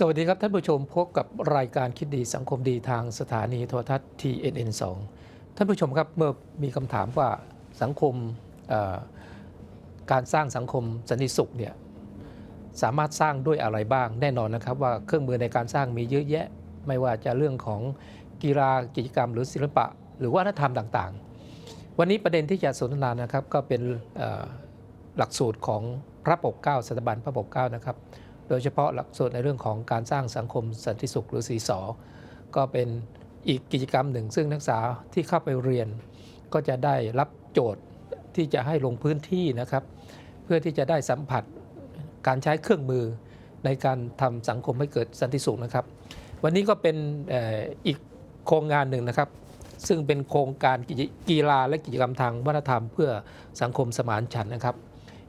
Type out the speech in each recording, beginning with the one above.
สวัสดีครับท่านผู้ชมพบกับรายการคิดดีสังคมดีทางสถานีโทรทัศน์ TNN 2 ท่านผู้ชมครับเมื่อมีคำถามว่าสังคมการสร้างสังคมสันติสุขเนี่ยสามารถสร้างด้วยอะไรบ้างแน่นอนนะครับว่าเครื่องมือในการสร้างมีเยอะแยะ ไม่ว่าจะเรื่องของกีฬากิจกรรม หรือศิลปะ หรือวัฒนธรรมต่างๆ วันนี้ประเด็นที่จะสนทนานะครับก็เป็นหลักสูตรของพระปกเก้าสถาบันพระปกเก้านะครับ โดยเฉพาะหลักสูตรในเรื่องของการสร้างสังคมสันติสุขหรือสีสอก็เป็นอีกกิจกรรมหนึ่ง ซึ่งนักศึกษาที่เข้าไปเรียน ก็จะได้รับโจทย์ที่จะให้ลงพื้นที่นะครับ เพื่อที่จะได้สัมผัสการใช้เครื่องมือในการทำสังคมให้เกิดสันติสุขนะครับ วันนี้ก็เป็นอีกโครงงานหนึ่งนะครับ ซึ่งเป็นโครงการกีฬาและกิจกรรมทางวัฒนธรรม เพื่อสังคมสมานฉันนะครับ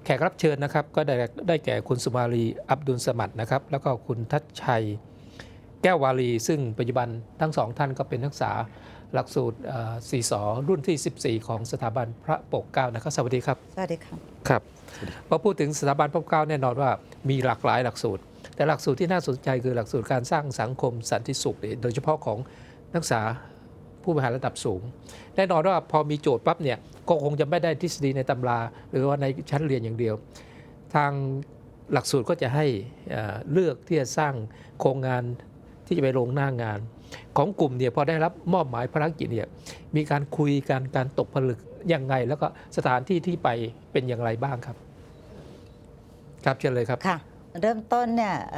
แขกรับเชิญนะครับก็ได้ได้แก่คุณสุมาลีอับดุลสมัดนะครับแล้วก็คุณทัชชัย แก้ววาลีซึ่งปัจจุบันทั้งสองท่านก็เป็นนักศึกษาหลักสูตรสี่สอรุ่นที่ 14 ของสถาบันพระปกเกล้านะครับสวัสดีครับสวัสดีค่ะครับพอพูดถึงสถาบันพระปกเกล้าแน่นอนว่ามีหลากหลายหลักสูตร แต่หลักสูตรที่น่าสนใจคือหลักสูตรการสร้างสังคมสันติสุขเนี่ยโดยเฉพาะของนักศึกษา ผู้บริหารระดับสูง แน่นอนว่าพอมีโจทย์ปั๊บเนี่ยก็คงจะไม่ได้ทฤษฎีในตำรา หรือว่าในชั้นเรียนอย่างเดียว ทางหลักสูตรก็จะให้เลือกที่จะสร้างโครงงานที่จะไปลงหน้างาน ของกลุ่มเนี่ยพอได้รับมอบหมายภารกิจเนี่ยมีการคุยกันการตกผลึกยังไง แล้วก็สถานที่ที่ไปเป็นอย่างไรบ้างครับ ครับเชิญเลยครับค่ะเริ่มต้นเนี่ยเ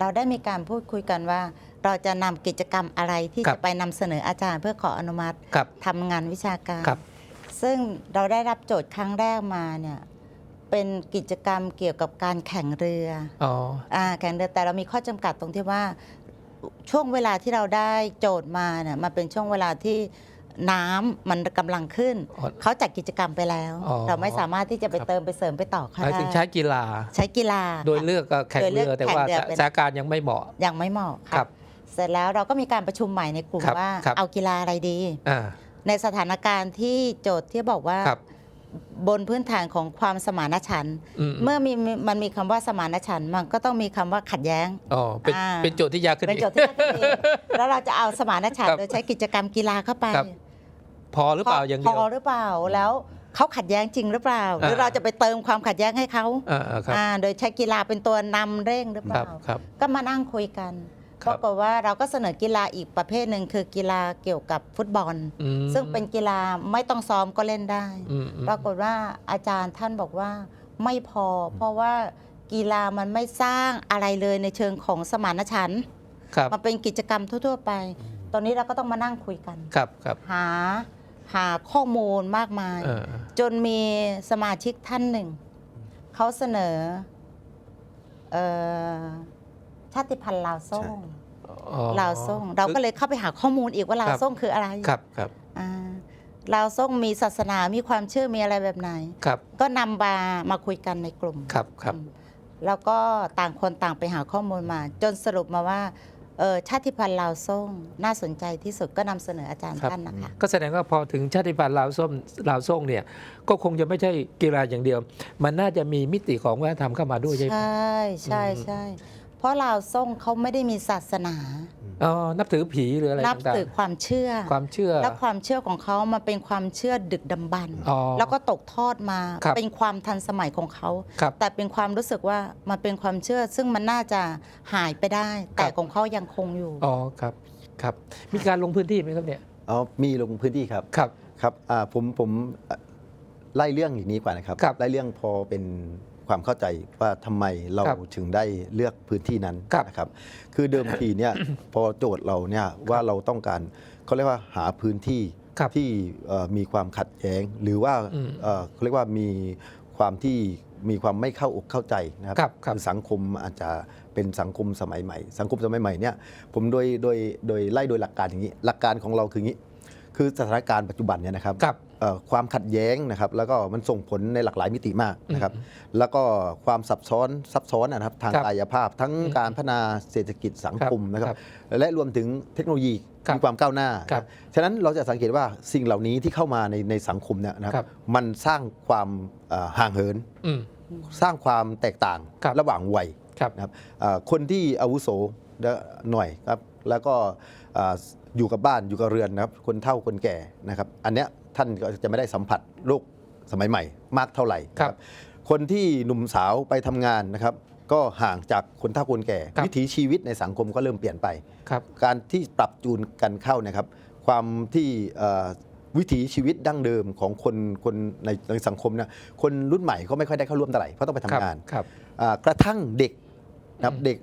เราได้มีการพูดคุยกันว่า เราจะนำกิจกรรมอะไรที่ครับจะไปนำเสนออาจารย์ เพื่อขออนุมัติครับทำงานวิชาการ ครับ ซึ่งเราได้รับโจทย์ครั้งแรกมาเนี่ยเป็นกิจกรรมเกี่ยวกับการแข่งเรืออ๋อ อ่าแข่งเรือแต่เรามีข้อจำกัดตรงที่ว่าช่วงเวลาที่เราได้โจทย์มาเนี่ยมันเป็นช่วงเวลาที่น้ำมันกำลังขึ้น อ๋อเขาจัดกิจกรรมไปแล้ว อ๋อเราไม่สามารถที่จะไปครับ เติมไปเสริมไปต่อเขาหมายได้ถึงใช้กีฬา ใช้กีฬาโดยค่ะ เลือกก็แข่งโดยเลืเรืออกแต่ว่าแข่งเรือเป็น สถานการณ์ยังไม่เหมาะ ยังไม่เหมาะครัค่ะบ เสร็จแล้วเราก็มีการประชุมใหม่ในกลุ่มครับว่า ครับ เอากีฬาอะไรดี อ่า ในสถานการณ์ที่โจทย์ที่บอกว่าครับบนพื้นฐานของความสมานฉันท์อืม เมื่อมีมันมีคำว่าสมานฉันท์มันก็ต้องมีคำว่าขัดแย้ง อ๋อเป็นอ่า เป็นโจทย์ที่ยากขึ้นเป็นอีก โจทย์ที่ยากขึ้นอีกแล้วเราจะเอาสมานฉันครัท์บโดยใช้กิจกรรมกีฬาเข้าไปครับ พอหรือเปล่าอย่างพเดียวอหรือเปล่าแล้วเขาขัดแย้งจริงหรือเปล่า หรืออ่าเราจะไปเติมความขัดแย้งให้เขาอ่าอ่าครับอ่าโดยใช้กีฬาเป็นตัวนำเร่งหรือเปครัล่าบครับ ก็มานั่งคุยกันครั ปบรากฏว่าเราก็เสนอกีฬาอีกประเภทหนึ่งคือกีฬาเกี่ยวกับฟุตบอลอืมซึ่งเป็นกีฬาไม่ต้องซ้อมก็เล่นได้อืมอืมปรากฏว่าอาจารย์ท่านบอกว่าไม่พอ เพราะว่ากีฬามันไม่สร้างอะไรเลยในเชิงของสมานฉันท์ครับมันเป็นกิจกรรมทั่ว ๆ ไป ตอนนี้เราก็ต้องมานั่งคุยกันครับครับหาหาข้อมูลมากมายเออจนมีสมาชิกท่านหนึ่ง เขาเสนอเออ ชาติพันธุ์ลาวส่งอ๋อ ลาวส่ง เราก็เลยเข้าไปหาข้อมูลอีกว่าลาวครับ ส่งคืออะไรครับครับอ่าลาวส่งมีศาสนา มีความเชื่อ มีอะไรแบบไหน ครับก็นำมามาคุยกันในกลุ่ม ครับครับอืมแล้วก็ต่างคนต่างไปหาข้อมูลมา จนสรุปมาว่าเออชาติพันธุ์ลาวส่งน่าสนใจที่สุดก็นำเสนออาจารย์ครับ ท่านนะคะ ก็แสดงว่าพอถึงชาติพันธุ์ลาวส้มลาวส่งเนี่ย ก็คงจะไม่ใช่กีฬาอย่างเดียว มันน่าจะมีมิติของวัฒนธรรมเข้ามาด้วยใช่ไหม ใช่ใช่อืม ใช่ เพราะลาวส่งเขาไม่ได้มีศาสนา อ๋อนับถือผีหรืออะไรนับต่างถือความเชื่อ ๆความเชื่อ และความเชื่อของเขามันเป็นความเชื่อดึกดำบรรพ์อ๋อแล้วก็ตกทอดมาครับ เป็นความทันสมัยของเขา ครับ แต่เป็นความรู้สึกว่ามันเป็นความเชื่อซึ่งมันน่าจะหายไปได้ แต่ครับ ของเขายังคงอยู่ อ๋อครับครับ มีการลงพื้นที่ไหมครับเนี่ยอ๋อมีลงพื้นที่ครับครับ ครับอ่าผมผมอะไล่เรื่องอย่างนี้กว่านะครับครับไล่เรื่องพอเป็น ความเข้าใจว่าทำไมเราครับถึงได้เลือกพื้นที่นั้นครับนะครับ คือเดิมทีเนี่ย พอโจทย์เราเนี่ยว่าเราต้องการเขาเรียกว่าหาพื้นที่ครับที่เอ่อมีความขัดแย้ง หรือว่าอืมเอ่อเขาเรียกว่ามีความที่มีความไม่เข้าอกเข้าใจนะครับครับครับ อสังคมอาจจะเป็นสังคมสมัยใหม่ สังคมสมัยใหม่เนี่ยผมโดยโดยโดยไล่โดยหลักการอย่างนี้ หลักการของเราคืออย่างนี้ คือสถานการณ์ปัจจุบันเนี่ยนะครับ ครับเอ่อ ความขัดแย้งนะครับ แล้วก็มันส่งผลในหลากหลายมิติมากนะครับ แล้วก็ความซับซ้อนซับซ้อนนะครับทางครับกายภาพ ทั้งอืมการพัฒนาเศรษฐกิจสังคมครับนะครับครับ และรวมถึงเทคโนโลยีครับมีความก้าวหน้าครับฉะนั้นเราจะสังเกตว่าสิ่งเหล่านี้ที่เข้ามาในในสังคมเนี่ยนะครับครับมันสร้างความเอ่อห่างเหินอืมสร้างความแตกต่างครับระหว่างวัยครับนะครับอ่าคนที่อาวุโสหน่อยครับ แล้วก็อ่าอยู่กับบ้านอยู่กับเรือนนะครับ คนเฒ่าคนแก่นะครับ อันเนี้ย ท่านก็จะไม่ได้สัมผัสโลกสมัยใหม่มากเท่าไหร่ครับนะคนที่หนุ่มสาวไปทำงานนะครับ ก็ห่างจากคนเฒ่าคนแก่ครับวิถีชีวิตในสังคมก็เริ่มเปลี่ยนไปครับการที่ปรับจูนกันเข้านะครับ ความที่เอ่อวิถีชีวิตดั้งเดิมของคนคนในในสังคมเนี่ยคนรุ่นใหม่ก็ไม่ค่อยได้เข้าร่วมเท่าไหร่เพราะต้องไปทำครับงานครับอ่ากระทั่งเด็กนะครับอืมเด็ก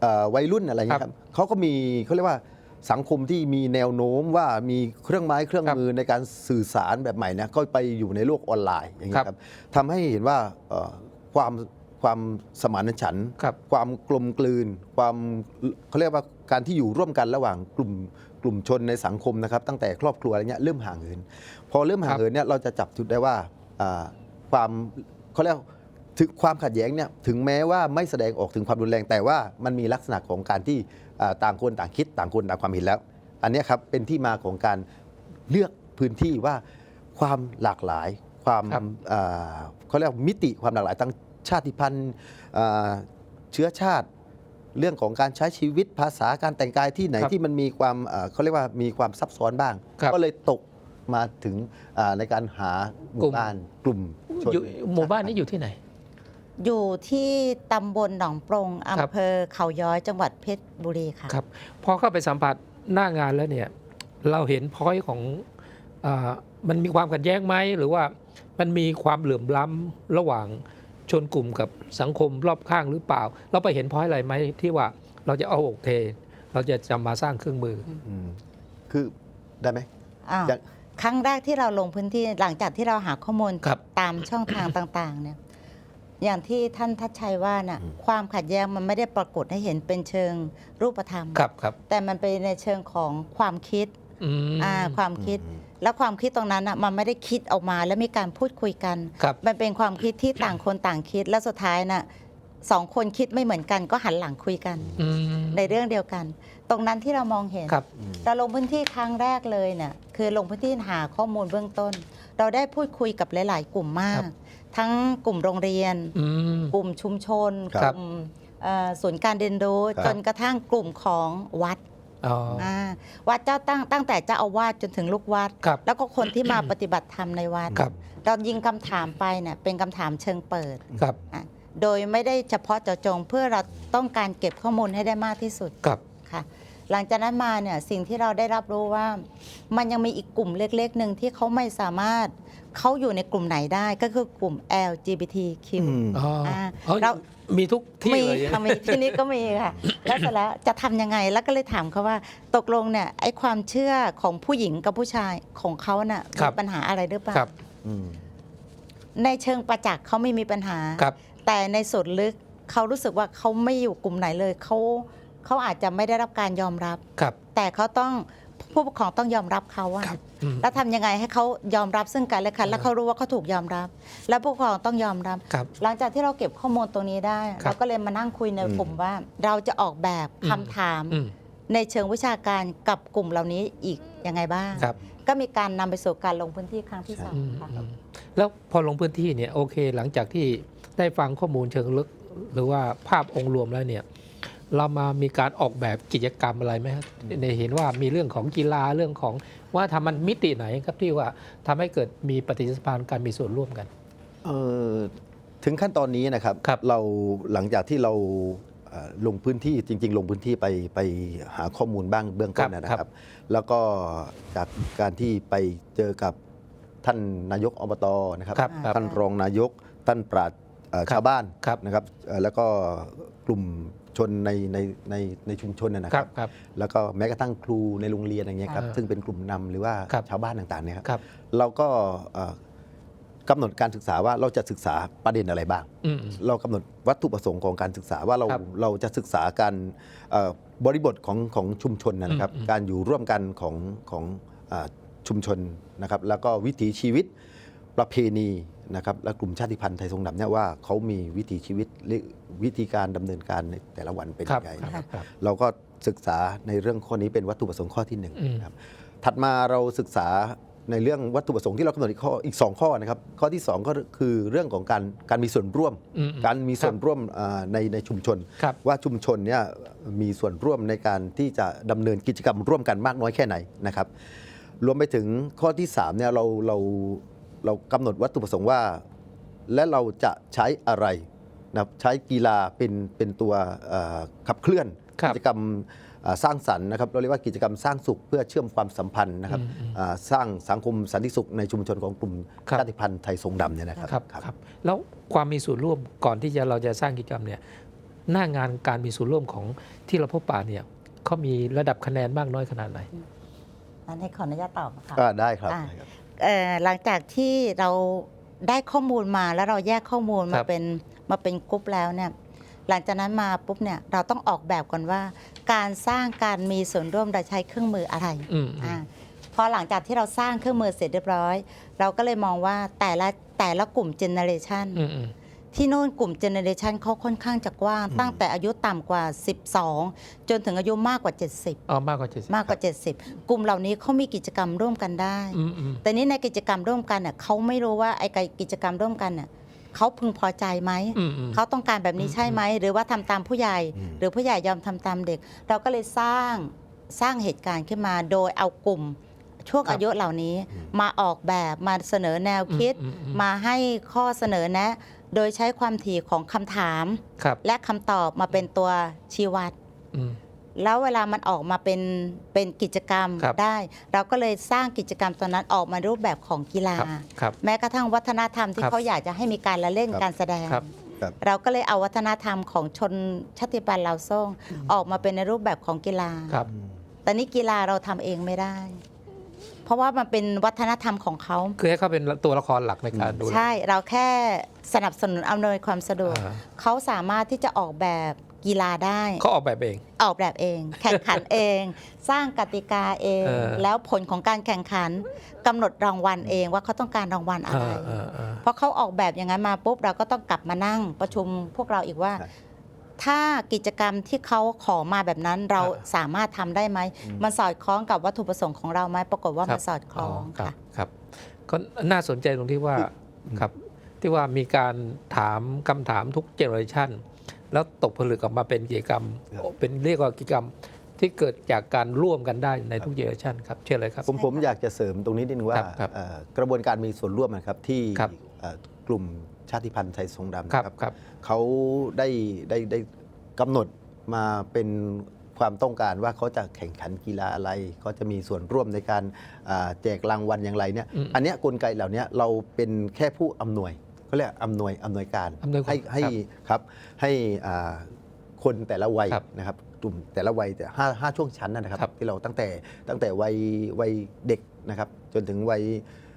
เอ่อวัยรุ่นอะไรเงี้ยครับเขาก็มีเขาเรียกว่า สังคมที่มีแนวโน้มว่ามีเครื่องไม้เครื่องมือในการสื่อสารแบบใหม่นะก็ไปอยู่ในโลกออนไลน์อย่างเงี้ยครับทำให้เห็นว่าเอ่อความความสมานฉันท์ครับความกลมกลืน ความเขาเรียกว่าการที่อยู่ร่วมกันระหว่างกลุ่มกลุ่มชนในสังคมนะครับ ตั้งแต่ครอบครัวอะไรเงี้ยเริ่มห่างเหินพอเริ่มห่างเหินเนี่ยเราจะจับจุดได้ว่าอ่าความเขาเรียกถึงความขัดแย้งเนี่ยถึงแม้ว่าไม่แสดงออกถึงความรุนแรงแต่ว่ามันมีลักษณะของการที่อ่า ต่างคนต่างคิดต่างคนต่างความเห็นแล้ว อันเนี้ยครับเป็นที่มาของการเลือกพื้นที่ว่าความหลากหลาย ความครับอ่าเขาเรียกว่ามิติความหลากหลายทางชาติพันธุ์อ่าเชื้อชาติเรื่องของการใช้ชีวิตภาษาการแต่งกายที่ไหนครับที่มันมีความเอ่อเขาเรียกว่ามีความซับซ้อนบ้างครับก็เลยตกมาถึงอ่าในการหาหกลุ่มู่มบ้านกลุ่มชนอยู่หมู่บ้านนี้อยู่ที่ไหน อยู่ที่ตำบลหนองปรงครับอำเภอเขาย้อยจังหวัดเพชรบุรีค่ะครับพอเข้าไปสัมผัสหน้างานแล้วเนี่ยเราเห็นพอยของอามันมีความขัดแย้งไหมหรือว่ามันมีความเหลื่อมล้ำระหว่างชนกลุ่มกับสังคมรอบข้างหรือเปล่า เราไปเห็นพอยอะไรไหมที่ว่าเราจะเอาอกเท เราจะจำมาสร้างเครื่องมืออืมคือได้ไหมอ้าวอย่างครั้งแรกที่เราลงพื้นที่หลังจากที่เราหาข้อมูลครับตามช่องทางต่าง ๆ เนี่ย อย่างที่ท่านทัชชัยว่าน่ะความขัดแย้งมันไม่ได้ปรากฏให้เห็นเป็นเชิงรูปธรรมครับครับแต่มันเป็นในเชิงของความคิดอืมอ่าความคิดแล้วความคิดตรงนั้นอะมันไม่ได้คิดออกมาแล้วมีการพูดคุยกันครับมันเป็นความคิดที่ต่างคนต่างคิด แล้วสุดท้ายน่ะสองคนคิดไม่เหมือนกันก็หันหลังคุยกันอืมในเรื่องเดียวกัน ตรงนั้นที่เรามองเห็นครับเราลงพื้นที่ครั้งแรกเลยเนี่ยคือลงพื้นที่หาข้อมูลเบื้องต้น เราได้พูดคุยกับหลาย ๆ กลุ่มมากครับ ทั้งกลุ่มโรงเรียน อืม กลุ่มชุมชน คกรับ ลุ่มเอ่อศูนย์การเรียนรู้ครับ จนกระทั่งกลุ่มของวัดอ๋ออ่าวัดเจ้าตั้งตั้งแต่เจ้าอาวาสจนถึงลูกวัด ครับ แล้วก็คนที่มา ปฏิบัติธรรมในวัดครับ เรายิงคำถามไปเนี่ยเป็นคำถามเชิงเปิด ครับอะโดยไม่ได้เฉพาะเจาะจงเพื่อเราต้องการเก็บข้อมูลให้ได้มากที่สุดครับ ค่ะ หลังจากนั้นมาเนี่ยสิ่งที่เราได้รับรู้ว่า มันยังมีอีกกลุ่มเล็กๆหนึ่งที่เขาไม่สามารถเขาอยู่ในกลุ่มไหนได้ก็คือกลุ่ม LGBTQ อืมอ๋ออ่าอ๋อเรา มีทุกที่มีเลย ค่ะมีที่นี่ก็มีค่ะ แล้วเสร็จแล้วจะทำยังไงแล้วก็เลยถามเขาว่า ตกลงเนี่ยไอ้ความเชื่อของผู้หญิงกับผู้ชายของเขาน่ะครัมีบ ปัญหาอะไรหรือเปล่าครับ อืม ในเชิงประจักษ์เขาไม่มีปัญหา ครับ แต่ในส่วนลึกเขารู้สึกว่าเขาไม่อยู่กลุ่มไหนเลยเขา เขาอาจจะไม่ได้รับการยอมรับ ครับ แต่เขาต้องผู้ปกครองต้องยอมรับเขาว่าครับอืม แล้วทำยังไงให้เขายอมรับซึ่งกันและกัน แล้วเขารู้ว่าเขาถูกยอมรับ แล้วผู้ปกครองต้องยอมรับ ครับ หลังจากที่เราเก็บข้อมูลตรงนี้ได้ ครับเราก็เลยมานั่งคุยในอืม กลุ่มว่า เราจะออกแบบอืม คำถามอืมในเชิงวิชาการกับกลุ่มเหล่านี้อีกยังไงบ้าง ครับก็มีการนำไปสู่การลงพื้นที่ครั้งที่สองอืมค่ะ อืมแล้วพอลงพื้นที่เนี่ยโอเค หลังจากที่ได้ฟังข้อมูลเชิงลึก หรือว่าภาพองค์รวมแล้วเนี่ย เรามามีการออกแบบกิจกรรมอะไรไหมครับในเห็นว่ามีเรื่องของกีฬาเรื่องของว่าทำมันมิติไหนครับที่ว่าทำให้เกิดมีปฏิสัมพันธ์การมีส่วนร่วมกันเอ่อถึงขั้นตอนนี้นะครับครับเราหลังจากที่เราเอ่อลงพื้นที่จริง ๆ ลงพื้นที่ไปไปหาข้อมูลบ้างเบื้องต้นนะครัครับบแล้วก็จากการที่ไปเจอกับท่านนายกอบตนะครับครับครับท่านรองนายกท่านปราชญ์เอ่อครับชาวบ้านครับนะครับเอ่อแล้วก็กลุ่ม ชนในในในในชุมชนนะนะคครัรับ บครับ แล้วก็แม้กระทั่งครูในโรงเรียนอย่างเงี้ยครับ อ่าซึ่งเป็นกลุ่มนำหรือว่าครับ ชาวบ้านต่างๆเนี่ยครับ ครับเราก็เอ่อกำหนดการศึกษาว่าเราจะศึกษาประเด็นอะไรบ้าง อืมเรากำหนดวัตถุประสงค์ของการศึกษาว่าเราครับเราจะศึกษาการเอ่อบริบทของของชุมชนนะครับ อืมอืมการอยู่ร่วมกันของของอ่าชุมชนนะครับ แล้วก็วิถีชีวิตประเพณี นะครับและกลุ่มชาติพันธุ์ไทยทรงดำเนี่ยว่าเขามีวิถีชีวิตหรือวิธีการดำเนินการในแต่ละวันเป็นครัยับงไงคนะครับรับเราก็ศึกษาในเรื่องข้อนี้เป็นวัตถุประสงค์ข้อที่หนึ่งอืมนะครับถัดมาเราศึกษาในเรื่องวัตถุประสงค์ที่เรากำหนดอีกข้ออีกสองข้อนะครับข้อที่สองก็คือเรื่องของการการมีส่วนร่วมอืมการมีส่วนร่วมอ่าในในชุมชนครับว่าชุมชนเนี่ยมีส่วนร่วมในการที่จะดำเนินกิจกรรมร่วมกันมากน้อยแค่ไหนนะครับรวมไปถึงข้อที่3เนี่ยเราเรา เรากำหนดวัตถุประสงค์ว่า และเราจะใช้อะไรนะครับใช้กีฬาเป็นเป็นตัวเอ่อขับเคลื่อนครับกิจกรรมเอ่อสร้างสรรค์นะครับเราเรียกว่ากิจกรรมสร้างสุขเพื่อเชื่อมความสัมพันธ์นะครับอืมอืมอ่าสร้างสังคมสันติสุขในชุมชนของกลุ่มครับชาติพันธุ์ไทยทรงดำเนี่ยนะครับครับครับแล้วความมีส่วนร่วมก่อนที่จะเราจะสร้างกิจกรรมเนี่ยหน้างานการมีส่วนร่วมของที่เราพบป่าเนี่ยเขามีระดับคะแนนมากน้อยขนาดไหนอันนี้ขออนุญาตตอบค่ะก็ได้ครับ อ่าได้ครับเอ่อหลังจากที่เราได้ข้อมูลมาแล้วเราแยกข้อมูลคมารับเป็นมาเป็นกรุ๊ปแล้วเนี่ยหลังจากนั้นมาปุ๊บเนี่ยเราต้องออกแบบก่อนว่า การสร้างการมีส่วนร่วมเราใช้เครื่องมืออะไรอืมอือ่ามพอหลังจากที่เราสร้างเครื่องมือเสร็จเรียบร้อย เราก็เลยมองว่าแต่ละแต่ละกลุ่มเจเนอเรชัน อืมอืม ที่โน่นกลุ่มเจเนอเรชันเขาค่อนข้างจะกว้างอืมตั้งแต่อายุต่ำกว่า 12 จนถึงอายุมากกว่า 70 อ๋อมากกว่าเจ็ดสิบมากกว่า 70 กลุ่มเหล่านี้เขามีกิจกรรมร่วมกันได้ อืมอืม แต่นี้ในกิจกรรมร่วมกันเนี่ยเขาไม่รู้ว่าไอ้กิจกรรมร่วมกันเนี่ยเขาพึงพอใจไหม อืมอืม เขาต้องการแบบนี้ใช่ไหม หรือว่าทำตามผู้ใหญ่ อืม หรือผู้ใหญ่ยอมทำตามเด็ก เราก็เลยสร้างสร้างเหตุการณ์ขึ้นมาโดยเอากลุ่มช่วงครับ อายุเหล่านี้ มาออกแบบมาเสนอแนวคิด อืมอืมมาให้ข้อเสนอแนะ โดยใช้ความถี่ของคำถาม ครับและคำตอบมาเป็นตัวชี้วัด อืม แล้วเวลามันออกมาเป็นเป็นกิจกรรมครับ ได้ เราก็เลยสร้างกิจกรรมตัวนั้นออกมารูปแบบของกีฬา ครับครับ แม้กระทั่งวัฒนธรรมที่ครับเขาอยากจะให้มีการละเล่นครับการแสดง ครับ ครับ เราก็เลยเอาวัฒนธรรมของชนชาติพันธุ์ลาวซ่งออกมาเป็นในรูปแบบของกีฬา ครับ แต่นี่กีฬาเราทำเองไม่ได้เพ ราะว่ามันเป็นวัฒนธรรมของเขา คือให้เขาเป็นตัวละครหลักในการดูแลใช่ เราแค่สนับสนุนอำนวยความสะดวกอ่าเขาสามารถที่จะออกแบบกีฬาได้เขาออกแบบเอง ออกแบบเอง แข่งขันเอง สร้างกติกาเองเออแล้วผลของการแข่งขันกำหนดรางวัลเองว่าเขาต้องการรางวัลอะไรอ่าอ่าอ่าเพราะเขาออกแบบอย่างนั้นมาปุ๊บเราก็ต้องกลับมานั่งประชุมพวกเราอีกว่าใช่ ถ้ากิจกรรมที่เขาขอมาแบบนั้นเราสามารถทำได้ไหมอืมมันสอดคล้องกับวัตถุประสงค์ของเราไหมปรากฏว่าครัมับนสอดคล้องครับค่ะครับก็น่าสนใจตรงที่ว่าครับที่ว่ามีการถามคำถามทุกเจเนอเรชันแล้วตกผลึกออกมาเป็นกิจกรรมครับเป็นเรียกว่ากิจกรรมที่เกิดจากการร่วมกันได้ในทุกเจเนอเรชันครับเชื่อเลยครับผมผมอยากจะเสริมตรงนี้นิดนึงว่าครับครับเอ่อกระบวนการมีส่วนร่วมนะครับที่ครับเอ่อกลุ่ม ชาติพันธุ์ไทยทรงดำครับนะครับครับ เขาได้ได้ได้กำหนดมาเป็นความต้องการว่าเขาจะแข่งขันกีฬาอะไรเขาจะมีส่วนร่วมในการอ่าแจกรางวัลอย่างไรเนี่ย อืมอันเนี้ยกลไกเหล่านี้เราเป็นแค่ผู้อำนวยเขาเรียกอำนวยอำนวยการอำนวยความให้ให้ครับครับให้อ่าคนแต่ละวัยครับนะครับกลุ่มแต่ละวัยแต่ห้าห้าช่วงชั้นนะครับ ครับ ที่เราตั้งแต่ตั้งแต่วัยวัยเด็กนะครับ จนถึงวัยอ่า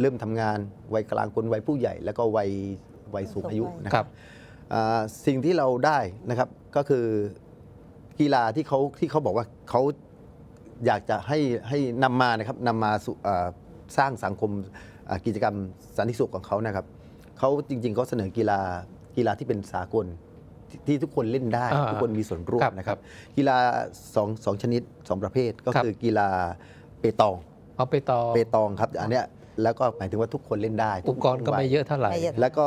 เริ่มทำงานวัยกลางคนวัยผู้ใหญ่ แล้วก็วัยวัยสูงอายุนะคครัรับบอ่าสิ่งที่เราได้นะครับก็คือกีฬาที่เขาที่เขาบอกว่าเขาอยากจะให้ให้นำมานะครับนำมาสู่อ่าสร้างสังคมอ่ากิจกรรมสันติสุขของเขานะครับเขาจริงๆเขาเสนอกีฬากีฬาที่เป็นสากลที่ที่ทุกคนเล่นได้อ่าทุกคนมีส่วนร่วครัมบนะครับ กีฬาสองสองชนิดสองประเภทก็ครับคือกีฬาเปตอง เอาไปต่อเปตองครับอันเนี้ยแล้วก็หมายถึงว่าทุกคนเล่นได้อุปกรณ์ก็ไม่เยอะเท่าไหร่ ไม่เยอะ แล้วก็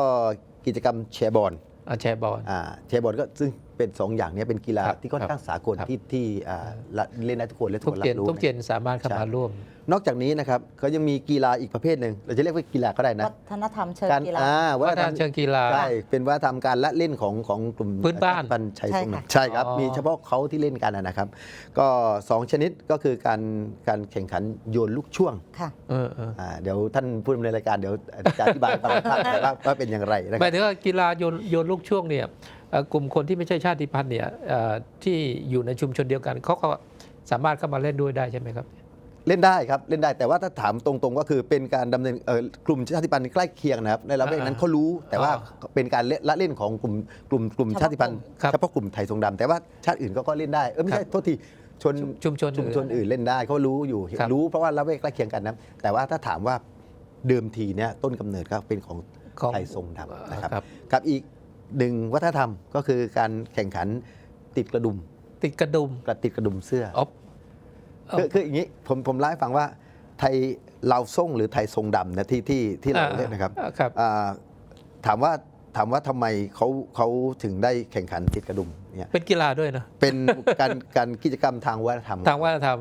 กิจกรรมแชร์บอลอะแชร์บอล อ่าแชร์บอลก็ซึ่งเป็น 2 อย่างเนี้ยเป็นกีฬาครับที่ค่อนข้างสากลครับ ที่ที่อ่าละเล่นได้ทุกคนและทุกทุกคนเจรันบรู้ทุกเจนสามารถเข้ามาร่วม นอกจากนี้นะครับเขายังมีกีฬาอีกประเภทหนึ่งเราจะเรียกว่ากีฬาก็ได้นะวัฒนธรรมเชิงการกีฬา อ่าว่าฒนธรทารงมเชิงกีฬา ใช่เป็นวัฒนธรรมการละเล่นของของกลุ่มพื้นบ้านปันชัยใช่ทรงค่ะนำใช่ครับ อ๋อ มีเฉพาะเขาที่เล่นกันนะนะครับ ก็2ชนิดก็คือการการแข่งขันโยนลูกช่วงค่ะ เออเอออ่าเดี๋ยวท่านผู้ดำเนินรายการเดี๋ยวจะอธิบายตอนพักว่าว่าเป็นอย่างไรนะหคมารัยบถึงว่ากีฬาโยนโยนลูกช่วงเนี่ยเอ่อกลุ่มคนที่ไม่ใช่ชาติพันธุ์เนี่ยเอ่อที่อยู่ในชุมชนเดียวกันเขาก็สามารถเข้ามาเล่นด้วยได้ใช่ไหมครับ เล่นได้ครับเล่นได้แต่ว่าถ้าถามตรงๆ ก็คือเป็นการดำเนินเอ่อกลุ่มชาติพันธุ์ใกล้เคียงนะครับในระแวกนั้นอ่าเขารู้แต่ว่าอ่าเป็นการเล่นละเล่นของกลุ่มกลุ่มกลุ่มเฉพาะชาติพันธุ์ครับเฉพาะกลุ่มไทยทรงดำแต่ว่าชาติอื่นก็ก็เล่นได้เออไม่ครัใช่บโทษทีชนชุมชนชุมชนอื่นเล่นได้เขารู้อยู่ครับ รู้เพราะว่าละแวกใกล้เคียงกันนะแต่ว่าถ้าถามว่าเดิมทีเนี่ยต้นกำเนิดก็เป็นของของ ไทยทรงดำนะครับ ครับ กับอีกหนึ่งวัฒนธรรมก็คือการแข่งขันติดกระดุมติดกระดุมกระติดกระดุมเสื้อ อ๋อเอ้า คือคืออย่างนี้ผมผมเล่าให้ฟังว่าไทยลาวส่งหรือไทยทรงดำนะที่ที่ที่เราอ่าเรียกนะครับอ่าครับ อ่าถามว่าถามว่าทำไมเขาเขาถึงได้แข่งขันติดกระดุมเนี่ยเป็นกีฬาด้วยนะเป็น การการกิจกรรมทางวัฒนธรรมทางวัฒนธรรม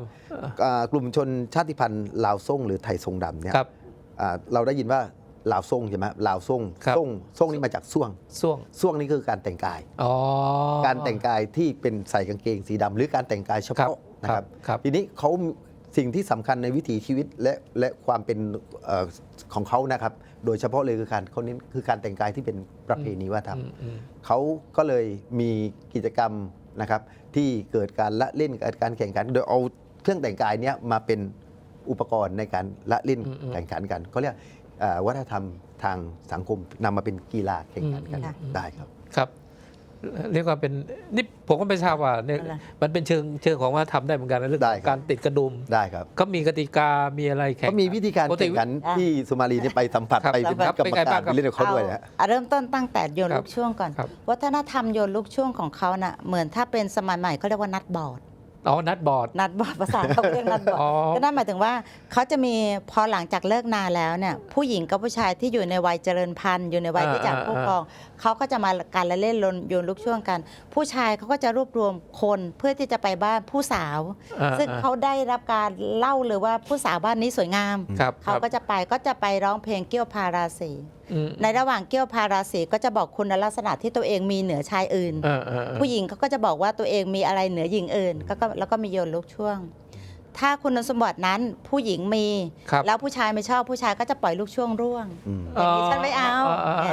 อ่ากลุ่มชนชาติพันธุ์ลาวส่งหรือไทยทรงดำเนี่ยครับ อ่าเราได้ยินว่าลาวส่งใช่ไหมลาวส่งครับ ส่งส่งนี่มาจากส่วงส่วงส่วงนี่คือการแต่งกาย อ๋อ การแต่งกายที่เป็นใส่กางเกงสีดำหรือการแต่งกายเฉครับพาะ นะครับครับทีนี้เขาสิ่งที่สำคัญในวิถีชีวิตและและความเป็นเอ่อของเขานะครับ โดยเฉพาะเลยคือการเขาเน้นคือการแต่งกายที่เป็นประเพณีวัฒนธรรมอืมอืมเขาก็เลยมีกิจกรรมนะครับ ที่เกิดการละเล่นเกิดการแข่งขัน โดยเอาเครื่องแต่งกายเนี้ยมาเป็นอุปกรณ์ในการละเล่นอืมอืมแข่งขันกันเขาเรียกเอ่อวัฒนธรรมทางสังคมนำมาเป็นกีฬาแข่งขันกันอืมอืมได้ครับครับ เรียกว่าเป็นนี่ผมก็ไม่ทราบว่าเนี่ยอะไร มันเป็นเชิงเชิงของว่าทำได้เหมือนกันนะเรื่องได้ของครับ การติดกระดุมได้ครับเขามีกติกามีอะไรแข่งเขามีวิธีการปกติแข่งขันอะที่สุมาลีนี่ไปสัมผัสครับไปเป็นครับกรรมเป็นไงกาบ้ารงครับ ไปเล่นกับเขาด้วยนะฮะ เอาเริ่มต้นตั้งแต่โยนครับลูกช่วงก่อน ครับ วัฒนธรรมโยนลูกช่วงของเขาน่ะเหมือนถ้าเป็นสมัยใหม่เขาเรียกว่านัดบอร์ด อ๋อนัดบอร์ด นัดบอร์ดภาษาเขาเรียกนัดบอร์ดอ๋อ ก็นั่นหมายถึงว่าเขาจะมีพอหลังจากเลิกงานแล้วเนี่ยผู้หญิงกับผู้ชายที่อยู่ในวัยเจริญพันธุ์อยู่ในวัยที่จากผู้ครองเขาก็จะมาการละเล่นโยนลูกช่วงกัน ผู้ชายเขาก็จะรวบรวมคนเพื่อที่จะไปบ้านผู้สาว อ่าซึ่งเขาได้รับการเล่าเลยว่าผู้สาวบ้านนี้สวยงาม ครับเขาก็จะไปก็จะไปร้องเพลงเกี้ยวพาราสี อืมในระหว่างเกี้ยวพาราสีก็จะบอกคุณลักษณะที่ตัวเองมีเหนือชายอื่น เออเออเออผู้หญิงเขาก็จะบอกว่าตัวเองมีอะไรเหนือหญิงอื่น ก็ก็แล้วก็มีโยนลูกช่วง ถ้าคุณสมบัตินั้นผู้หญิงมี ครับ แล้วผู้ชายไม่ชอบผู้ชายก็จะปล่อยลูกช่วงร่วง อืม อย่างนี้ฉันไม่เอา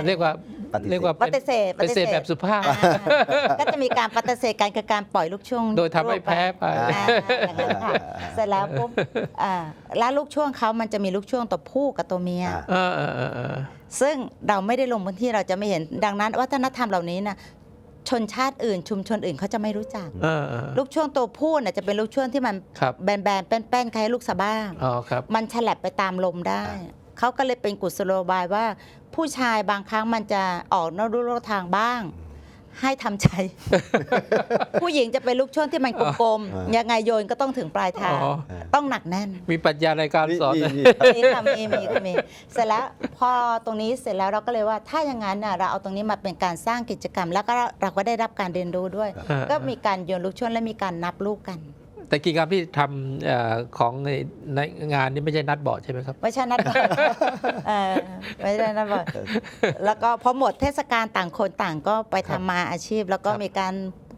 เรียกว่าปฏิเสธ เรียกว่าปฏิเสธปฏิเสธแบบสุภาพ อ่าก็จะมีการปฏิเสธการคือการปล่อยลูกช่วงโดยทำให้แพ้ไป อ่าอย่างนั้นค่ะเสร็จแล้วปุ๊บอ่าแล้วลูกช่วงเขามันจะมีลูกช่วงตัวผู้กับตัวเมีย อ่า เออเออเออเออซึ่งเราไม่ได้ลงพื้นที่เราจะไม่เห็นดังนั้น วัฒนธรรมเหล่านี้นะ ชนชาติอื่น ชุมชนอื่นเขาจะไม่รู้จัก เออเออ ลูกช่วงตัวผู้น่ะจะเป็นลูกช่วงที่มันครับ แบนๆแป้นๆคล้ายลูกสะบ้า อ๋อครับ มันฉลับไปตามลมได้ เขาก็เลยเป็นกุศโลบายว่า ผู้ชายบางครั้งมันจะออกนอกลู่นอกทางบ้าง ให้ทำใจ ผู้หญิงจะเป็นลูกช่วงที่มันกลมอ่าๆ ยังไงโยนก็ต้องถึงปลายทาง อ๋อ ต้องหนักแน่น มีปรัชญาในการสอน นี่นะนี่ มีค่ะมีมีค่ะมีเสร็จแล้วพอตรงนี้เสร็จแล้วเราก็เลยว่าถ้าอย่างนั้นน่ะเราเอาตรงนี้มาเป็นการสร้างกิจกรรม แล้วก็เราก็ได้รับการเรียนรู้ด้วย อ่า ก็มีการโยนลูกช่วงและมีการนับลูกกัน แต่กิจกรรมที่ทำเอ่อของในในงานนี้ไม่ใช่นัดบอร์ดใช่ไหมครับ ไม่ใช่นัดบอลเออไม่ได้นัดบอลแล้วก็พอหมดเทศกาลต่างคนต่างก็ไปครัทำบมาอาชีพ แล้วก็ครับมีการ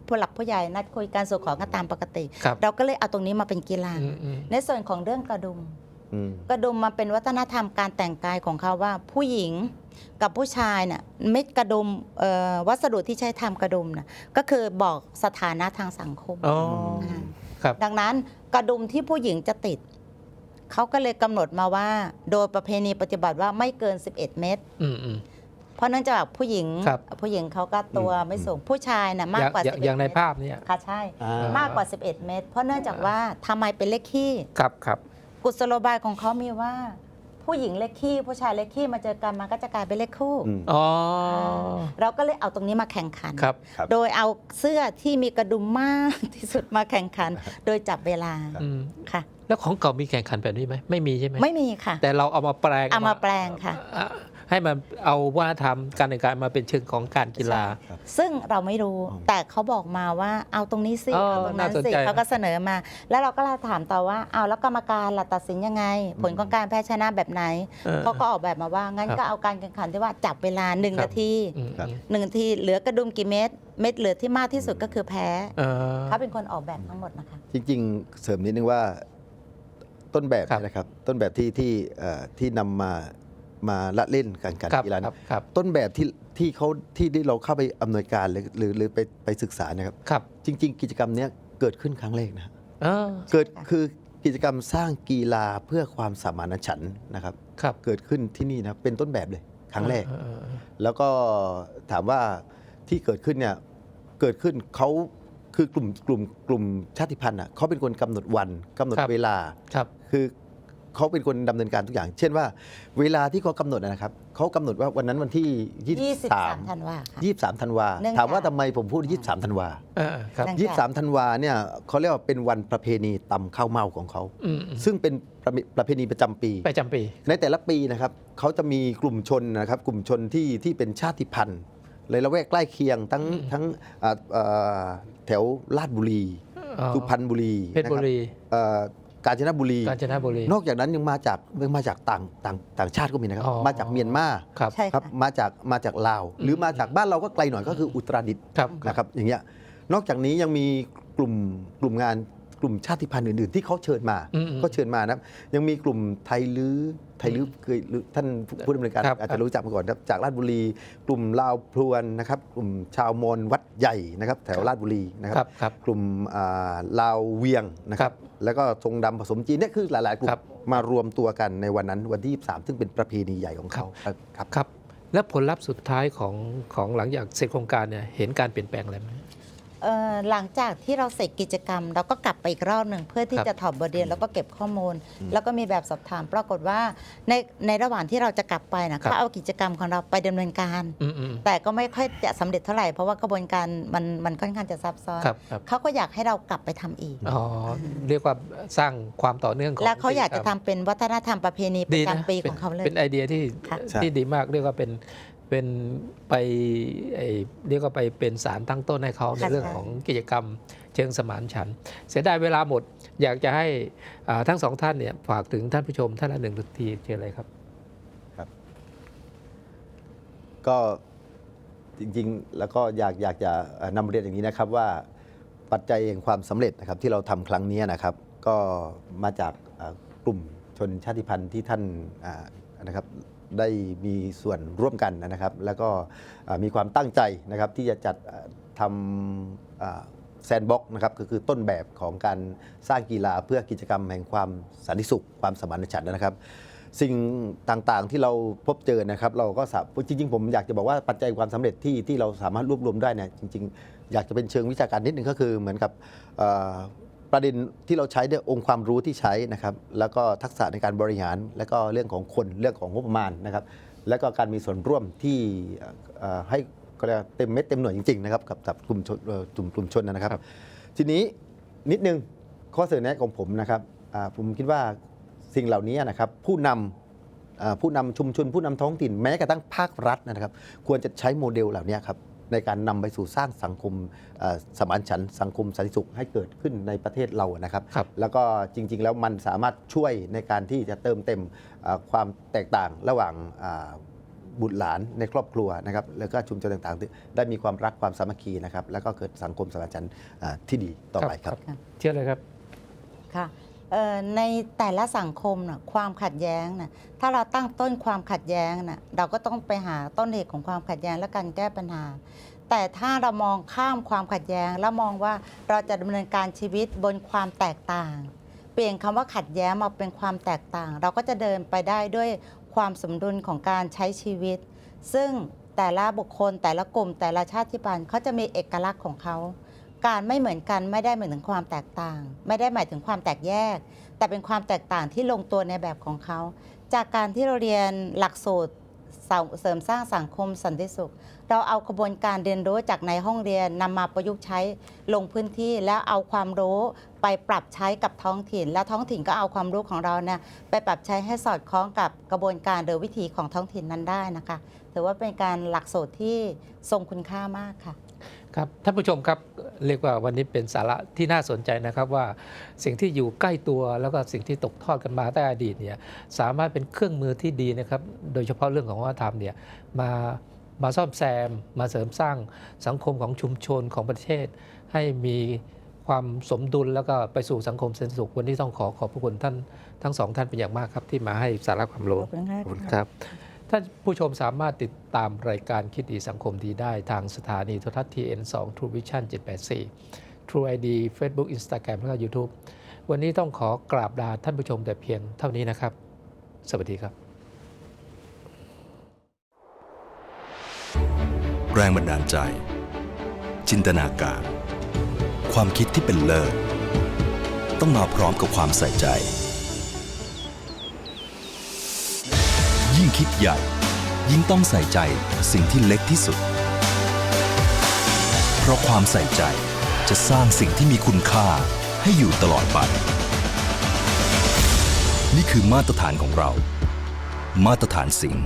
ผู้หลักผู้ใหญ่นัดคุยการสู่ขอกันตามปกติ ครับ เราก็เลยเอาตรงนี้มาเป็นกีฬา อืมอืม ในส่วนของเรื่องกระดุม อืม กระดุมมาเป็นวัฒนธรรมการแต่งกายของเขาว่าผู้หญิงกับผู้ชายเนี่ยเม็ดกระดุมเอ่อวัสดุที่ใช้ทำกระดุมนะก็คือบอกสถานะทางสังคม อ๋อ ครับดังนั้นกระดุมที่ผู้หญิงจะติด เขาก็เลยกำหนดมาว่า โดยประเพณีปฏิบัติว่าไม่เกิน 11 เมตร อืมอืม เพราะเนื่องจากผู้หญิงครับผู้หญิงเขาก็ตัวไม่สูงผู้ชายน่ะมากอย่างกว่า อย่าง11อย่างในเมตรภาพเนี่ย ค่ะใช่ อ่ามมากกว่า 11 เมตร เพราะเนื่องจากว่าทำไมเป็นเลขขี้ ครับครับ กุศโลบายของเขามีว่า ผู้หญิงเลขขี้ผู้ชายเลขขี้มาเจอกันมันก็จะกลายเป็นเลขคู่อืม อ๋อ เราก็เลยเอาตรงนี้มาแข่งขัน ครับ ครับ โดยเอาเสื้อที่มีกระดุมมาก ที่สุดมาแข่งขัน โดยจับเวลาอืมค่ะ แล้วของเก่ามีแข่งขันแบบนี้ไหมไม่มีใช่ไหมไม่มีค่ะ แต่เราเอามาแปลงเอามาแปลงค่ะ อะ ให้มันเอาวัฒนธรรมการแต่งกายมาเป็นเชิงของการกีฬา ซึ่งเราไม่รู้อ๋อแต่เขาบอกมาว่าเอาตรงนี้สิอ๋อเอาตรงนั้นน่าสนสิใจ เขาก็เสนอมา แล้วเราก็เลยถามต่อว่าเอาแล้วกรรมการล่ะตัดสินยังไง ผลของการแพ้ชนะแบบไหนออ เขาก็ออกแบบมาว่างั้นครับก็เอาการแข่งขันที่ว่าจับเวลาหนึ่งครับ นาทีอืมครับอืมหนึ่งนาทีเหลือกระดุมกี่เม็ดเม็ดเหลือที่มากที่สุดก็คือแพ้เออ เขาเป็นคนออกแบบทั้งหมดนะคะ จริงๆ เสริมนิดนึงว่าต้นแบบครับ เนี่ยนะครับ ต้นแบบที่ที่เอ่อที่นำมา มาละเล่นการการครับกีฬาคเนี่รัยบครับต้นแบบที่ที่เขาที่ได้เราเข้าไปอำนวยการหรือหรือหรือไปไปศึกษานะครับครับ จริง ๆ กิจกรรมเนี้ยเกิดขึ้นครั้งแรกนะเออเกิดค่ะคือกิจกรรมสร้างกีฬาเพื่อความสมานฉันท์นะครับครับเกิดขึ้นที่นี่นะครับเป็นต้นแบบเลยครั้งแรกเออเออเออแล้วก็ถามว่าที่เกิดขึ้นเนี่ยเกิดขึ้นเขาคือกลุ่มกลุ่มกลุ่มชาติพันธุ์อะเขาเป็นคนกำหนดวันกำหนดเวลาครับคือ เขาเป็นคนดำเนินการทุกอย่าง เช่นว่า เวลาที่เขากำหนดนะครับเขากำหนดว่าวันนั้นวันที่23ธันวาค่ะ23 23ธันวา เนื่องจาก ถามว่าทำไมผมพูด23ธันวาเออครับเนื่องจาก23ธันวาเนี่ยเขาเรียกว่าเป็นวันประเพณีตำข้าวเมาของเขา อืมอืมซึ่งเป็นประเพประเพณีประจำปีประจำปี ในแต่ละปีนะครับเขาจะมีกลุ่มชนนะครับ กลุ่มชนที่ที่เป็นชาติพันธุ์เลยละแวกใกล้เคียงทั้งทั้งอ่าอ่าแถวลาดบุรี อ๋อ สุพรรณบุรีเพชรบุรี นะครับเอ่อ กาญจนบุรี กาญจนบุรี นอกจากนั้นยังมาจากยังมาจากต่างต่างต่างชาติก็มีนะครับ อ๋อ มาจากเมียนมาครับ ใช่ครับค่ะมาจากมาจากลาว หรือมาจากบ้านเราก็ไกลหน่อยก็คืออุตรดิตถ์ครับ นะครับอย่างเงี้ยนอกจากนี้ยังมีกลุ่มกลุ่มงานก ลุ่มชาติพันธุ์อื่น ๆ ที่เขาเชิญมาอืมอืมก็เชิญมานะครับยังมีกลุ่มไทยลื้อไทยลื้อเคยหรือท่านผู้ดำเนินการครับอาจจะรู้จักมาก่อนครับจากราชบุรี กลุ่มลาวพลวนนะครับ กลุ่มชาวมอญวัดใหญ่นะครับ แถวราชบุรีนะคครัรับบครับ กลุ่มอ่าลาวเวียงนะคครัรับบแล้วก็ทรงดำผสมจีนเนี่ยคือหลายๆกลุ่ครัมบมารวมตัวกันในวันนั้นวันที่ 23 ซึ่งเป็นประเพณีใหญ่ของเขาครับครับครับและผลลัพธ์สุดท้ายของของหลังจากเสร็จโครงการเนี่ยเห็นการเปลี่ยนแปลงอะไรไหม เอ่อหลังจากที่เราเสร็จกิจกรรม เราก็กลับไปอีกรอบหนึ่งเพื่อที่ครับจะถอดบทเรียนแล้วก็เก็บข้อมูล แล้วก็มีแบบสอบถามปรากฏว่าในในระหว่างที่เราจะกลับไปนะเขาเอากิจกรรมของเราไปดำเนินการ อืมอืมแต่ก็ไม่ค่อยจะสำเร็จเท่าไหร่เพราะว่ากระบวนการมันมันค่อนข้างจะซับซ้อนครับครับเขาก็อยากให้เรากลับไปทำอีก อ๋อเรียกว่าสร้างความต่อเนื่องของแล้วเขาอยากจะทำจรรมเป็นวัฒนธรรมประเพณีปดีระนะจำปีป็ขนองเขาเลย เป็นไอเดียที่ค่ะใช่ที่ดีมากเรียกว่าเป็น เป็นไปไอเรียกว่าไปเป็นสารตั้งต้นให้เขาในค่ะเรื่องใช่ของกิจกรรมเชิงสมานฉันท์เสียดายเวลาหมด อยากจะให้อ่าทั้งสองท่านเนี่ยฝากถึงท่านผู้ชมท่านละหนึ่งทีเชิญเลยครับก็จริงๆ แล้วก็อยากอยากจะเอ่อนำเรียนอย่างนี้นะครับว่าปัจจัยแห่งความสำเร็จนะครับที่เราทำครั้งนี้นะครับ ก็มาจากเอ่อกลุ่มชนชาติพันธุ์ที่ท่านอ่านะครับ ได้มีส่วนร่วมกันนะครับ แล้วก็มีความตั้งใจนะครับที่จะจัดทำแซนบ็อกนะครับก็คือต้นแบบของการสร้างกีฬาเพื่อกิจกรรมแห่งความสันติสุข ความสมานฉันท์นะครับ สิ่งต่างๆที่เราพบเจอนะครับ เราก็สาจริง ๆ ผมอยากจะบอกว่าปัจจัยความสำเร็จที่ที่เราสามารถรวบรวมได้เนี่ยจริง ๆ อยากจะเป็นเชิงวิชาการนิดนึงก็คือเหมือนกับ ประเด็นที่เราใช้เนี่ยองค์ความรู้ที่ใช้นะครับแล้วก็ทักษะในการบริหาร แล้วก็เรื่องของคนเรื่องของงบประมาณนะครับแล้วก็การมีส่วนร่วมที่เอ่อให้ก็เรียกว่าเต็มเม็ดเต็มหน่วยจริงๆนะครับกับกับกลุ่มชนเอ่อกลุ่มกลุ่มชนนะครับครับ ทีนี้นิดนึงข้อเสนอแนะของผมนะครับอ่าผมคิดว่าสิ่งเหล่านี้นะครับผู้นำอ่าผู้นำชุมชนผู้นำท้องถิ่นแม้กระทั่งภาครัฐนะครับ ควรจะใช้โมเดลเหล่านี้ครับ ในการนำไปสู่สร้างสังคมอ่าสมานฉันท์สังคมสันติสุขให้เกิดขึ้นในประเทศเรานะครับครับแล้วก็จริง ๆ แล้วมันสามารถช่วยในการที่จะเติมเต็มอ่าความแตกต่างระหว่างอ่าบุตรหลานในครอบครัวนะครับแล้วก็ชุมชนต่างๆที่ได้มีความรักความสามัคคีนะครับแล้วก็เกิดสังคมสมานฉันท์อ่าที่ดีต่อไปครับเชื่อเลยครับค่ะ เอ่อในแต่ละสังคมน่ะความขัดแย้งน่ะถ้าเราตั้งต้นความขัดแย้งน่ะเราก็ต้องไปหาต้นเหตุของความขัดแย้งและการแก้ปัญหา แต่ถ้าเรามองข้ามความขัดแย้ง แล้วมองว่าเราจะดำเนินการชีวิตบนความแตกต่าง เปลี่ยนคำว่าขัดแย้งมาเป็นความแตกต่าง เราก็จะเดินไปได้ด้วยความสมดุลของการใช้ชีวิต ซึ่งแต่ละบุคคลแต่ละกลุ่มแต่ละชาติพันธุ์เขาจะมีเอกลักษณ์ของเขา การไม่เหมือนกันไม่ได้หมายถึงความแตกต่าง ไม่ได้หมายถึงความแตกแยก แต่เป็นความแตกต่างที่ลงตัวในแบบของเขา จากการที่เราเรียนหลักสูตรเสริมสร้างสังคมสันติสุข เราเอากระบวนการเรียนรู้จากในห้องเรียนนำมาประยุกต์ใช้ลงพื้นที่แล้วเอาความรู้ไปปรับใช้กับท้องถิ่น แล้วท้องถิ่นก็เอาความรู้ของเราเนี่ยไปปรับใช้ให้สอดคล้องกับกระบวนการหรือวิธีของท้องถิ่นนั้นได้นะคะ ถือว่าเป็นการหลักสูตรที่ทรงคุณค่ามากค่ะ ครับท่านผู้ชมครับเรียกว่าวันนี้เป็นสาระที่น่าสนใจนะครับว่าสิ่งที่อยู่ใกล้ตัวแล้วก็สิ่งที่ตกทอดกันมาตั้งแต่อดีตเนี่ยสามารถเป็นเครื่องมือที่ดีนะครับโดยเฉพาะเรื่องของวัฒนธรรมเนี่ยมามาซ่อมแซม มาเสริมสร้างสังคมของชุมชนของประเทศ ให้มีความสมดุลแล้วก็ไปสู่สังคมเสนติสุขวันนี้ต้องขอขอบพระคุณท่านทั้งสองท่านเป็นอย่างมากครับที่มาให้สาระความรู้ขอบคุณค่ะขอบคุณครับ ท่านผู้ชมสามารถติดตามรายการคิดดีสังคมดีได้ทางสถานีโทรทัศน์ TN2 True Vision 784 True ID Facebook Instagram และ YouTube วันนี้ต้องขอกราบลาท่านผู้ชมแต่เพียงเท่านี้นะครับ สวัสดีครับ แรงบันดาลใจ จินตนาการ ความคิดที่เป็นเลิศต้องมาพร้อมกับความใส่ใจ ยิ่งคิดใหญ่ ยิ่งต้องใส่ใจสิ่งที่เล็กที่สุด เพราะความใส่ใจจะสร้างสิ่งที่มีคุณค่าให้อยู่ตลอดไป นี่คือมาตรฐานของเรา มาตรฐานสิ่ง